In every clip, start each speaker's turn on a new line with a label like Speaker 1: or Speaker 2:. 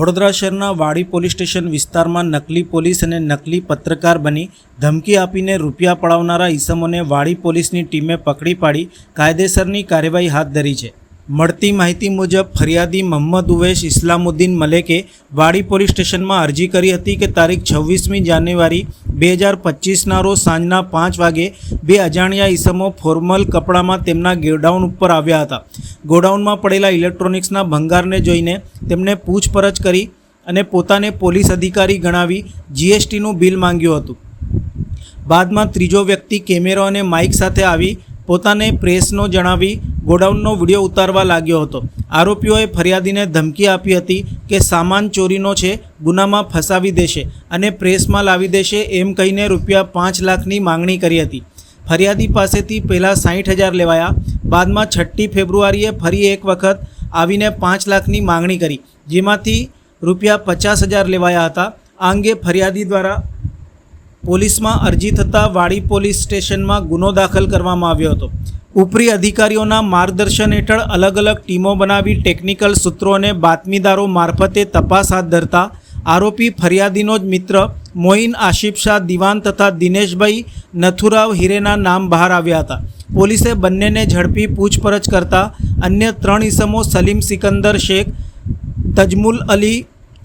Speaker 1: વડોદરા શહેરના વાડી police station વિસ્તારમાં નકલી પોલીસ અને નકલી પત્રકાર બની ધમકી આપીને રૂપિયા પડાવનારા ઈસમોને વાડી પોલીસની ટીમે પકડી પાડી કાયદેસરની કાર્યવાહી હાથ ધરી છે. મળતી માહિતી મુજબ, ફરિયાદી મોહમ્મદ ઉવેશ ઇસ્લામુદ્દીન મલેકે વાડી પોલીસ સ્ટેશનમાં અરજી કરી હતી કે તારીખ છવ્વીસમી જાન્યુઆરી બે હજાર પચીસના રોજ સાંજના પાંચ વાગે બે અજાણ્યા ઈસમો ફોર્મલ કપડામાં તેમના ગોડાઉન ઉપર આવ્યા હતા. ગોડાઉનમાં પડેલા ઇલેક્ટ્રોનિક્સના ભંગારને જોઈને તેમને પૂછપરછ કરી અને પોતાને પોલીસ અધિકારી ગણાવી જીએસટીનું બિલ માંગ્યું હતું. બાદમાં ત્રીજો વ્યક્તિ કેમેરો અને માઇક સાથે આવી પોતાને પ્રેસનો જણાવી ગોડાઉનનો વીડિયો ઉતારવા લાગ્યો હતો. આરોપીઓએ ફરિયાદીને ધમકી આપી હતી કે સામાન ચોરીનો છે, ગુનામાં ફસાવી દેશે અને પ્રેસમાં લાવી દેશે એમ કહીને રૂપિયા પાંચ લાખની માંગણી કરી હતી. ફરિયાદી પાસેથી પહેલાં સાઠ હજાર લેવાયા, બાદમાં છઠ્ઠી ફેબ્રુઆરીએ ફરી એક વખત આવીને પાંચ લાખની માંગણી કરી, જેમાંથી રૂપિયા પચાસ હજાર લેવાયા હતા. આ અંગે ફરિયાદી દ્વારા પોલીસમાં અરજી થતાં વાડી પોલીસ સ્ટેશનમાં ગુનો દાખલ કરવામાં આવ્યો હતો. ઉપરી અધિકારીઓના માર્ગદર્શન હેઠળ અલગ અલગ ટીમો બનાવી ટેકનિકલ સૂત્રો અને બાતમીદારો મારફતે તપાસ હાથ ધરતા આરોપી ફરિયાદીનો જ મિત્ર મોઇન આશિફ શાહ, દિવાન તથા દિનેશભાઈ નથુરાવ હિરેના નામ બહાર આવ્યા હતા. પોલીસે બંનેને ઝડપી પૂછપરછ કરતા અન્ય ત્રણ ઇસમો સલીમ સિકંદર શેખ, તજમુલ અલી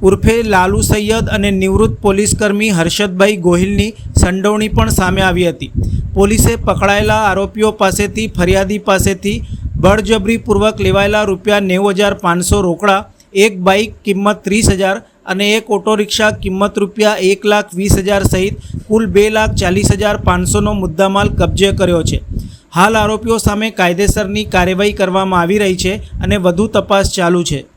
Speaker 1: ઉર્ફે લાલુ સૈયદ અને નિવૃત્ત પોલીસકર્મી હર્ષદભાઈ ગોહિલની સંડોવણી પણ સામે આવી હતી. પોલીસે પકડાયેલા આરોપીઓ પાસેથી ફરિયાદી પાસેથી બળજબરીપૂર્વક લેવાયેલા રૂપિયા નેવું હજાર પાંચસો રોકડા, એક બાઇક કિંમત ત્રીસ હજાર અને એક ઓટો રિક્ષા કિંમત રૂપિયા એક લાખ વીસ હજાર સહિત કુલ બે લાખ ચાલીસ હજાર પાંચસોનો મુદ્દામાલ કબજે કર્યો છે. હાલ આરોપીઓ સામે કાયદેસરની કાર્યવાહી કરવામાં આવી રહી છે અને વધુ તપાસ ચાલુ છે.